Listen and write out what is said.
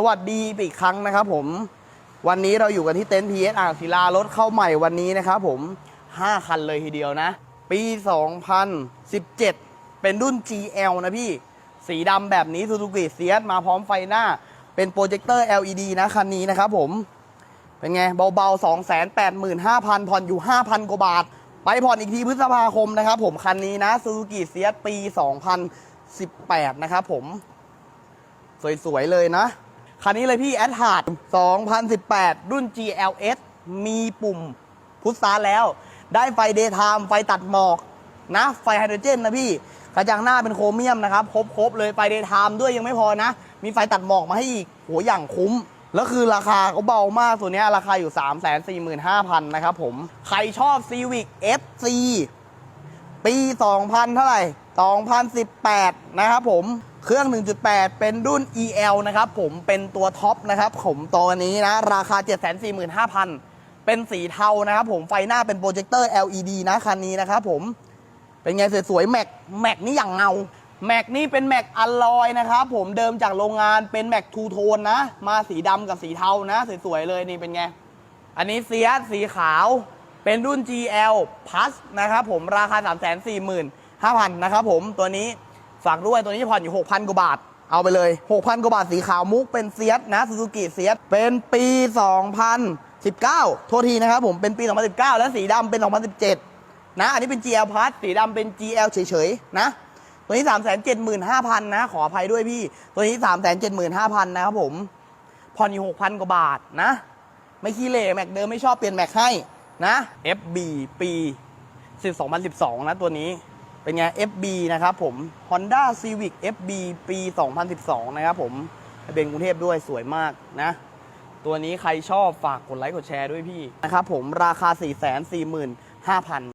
สวัสดีอีกครั้งนะครับผมวันนี้เราอยู่กันที่เต็นท์ PS อ่างศิลารถเข้าใหม่วันนี้นะครับผม 5 คันเลยทีเดียวนะ ปี 2017 เป็นรุ่น GL นะพี่ สีดำแบบนี้ Suzuki s i มาพร้อมไฟหน้า เป็นโปรเจคเตอร์ LED นะคันนี้นะครับผม เป็นไง เบาๆ 285,000 ผ่อนอยู่ 5,000 กว่าบาท ไปผ่อนอีกทีพฤษภาคมนะครับผมคันนี้นะ Suzuki s i ปี 2018 นะครับผม สวยๆเลยนะ คันนี้เลยพี่แอดฮาร์ด2018 รุ่น GLS มีปุ่มพุทธาแล้ว ได้ไฟเดย์ไทม์ไฟตัดหมอกนะ ไฟไฮโดรเจนนะพี่กระจังหน้าเป็นโครเมียมนะครับ ครบๆเลยไฟเดย์ไทม์ด้วยยังไม่พอนะ มีไฟตัดหมอกมาให้อีกโหอย่างคุ้ม แล้วคือราคาเขาเบามากตัวเนี้ราคาอยู่ 345,000 นะครับผม ใครชอบ Civic FC ปี 2000 เท่าไหร่ 2018 นะครับผมเครื่อง 1.8 เป็นรุ่น EL นะครับผมเป็นตัวท็อปนะครับผมตัวนี้นะ ราคา 745,000 เป็นสีเทานะครับผมไฟหน้าเป็นโปรเจคเตอร์ LED นะคันนี้นะครับผมเป็นไงสวยๆแม็กแม็กนี่อย่างเงาแม็กนี่เป็นแม็กอลลอยนะครับผมเดิมจากโรงงานเป็นแม็กทูโทนนะ มาสีดำกับสีเทานะ สวยๆเลยนี่เป็นไง อันนี้เซียสสีขาวเป็นรุ่น GL Plus นะครับผมราคา 3 4 5 0 0 0 นะครับผมตัวนี้ฝากด้วยตัวนี้ผ่อนอยู่ 6,000 กว่าบาท เอาไปเลย 6,000 กว่าบาทสีขาวมุกเป็นเซียสนะ Suzuki เซียสเป็นปี 2019 โทษทีนะครับผมเป็นปี 2019 และสีดำเป็น 2017 นะ อันนี้เป็น GL Plus สีดำเป็น GL เฉยๆ นะตัวนี้ 375,000 นะ ขออภัยด้วยพี่ ตัวนี้ 375,000 นะครับผม ผ่อนอยู่ 6,000 กว่าบาทนะ ไม่ขี้เหร่แม็กเดิมไม่ชอบเปลี่ยนแม็กให้นะ FB ปี 2012 นะตัวนี้ เป็นไง FB นะครับผม Honda Civic FB ปี 2012 นะครับผมทะเบียนกรุงเทพด้วยสวยมากนะ ตัวนี้ใครชอบฝากกดไลค์กดแชร์ด้วยพี่นะครับผมราคา 445,000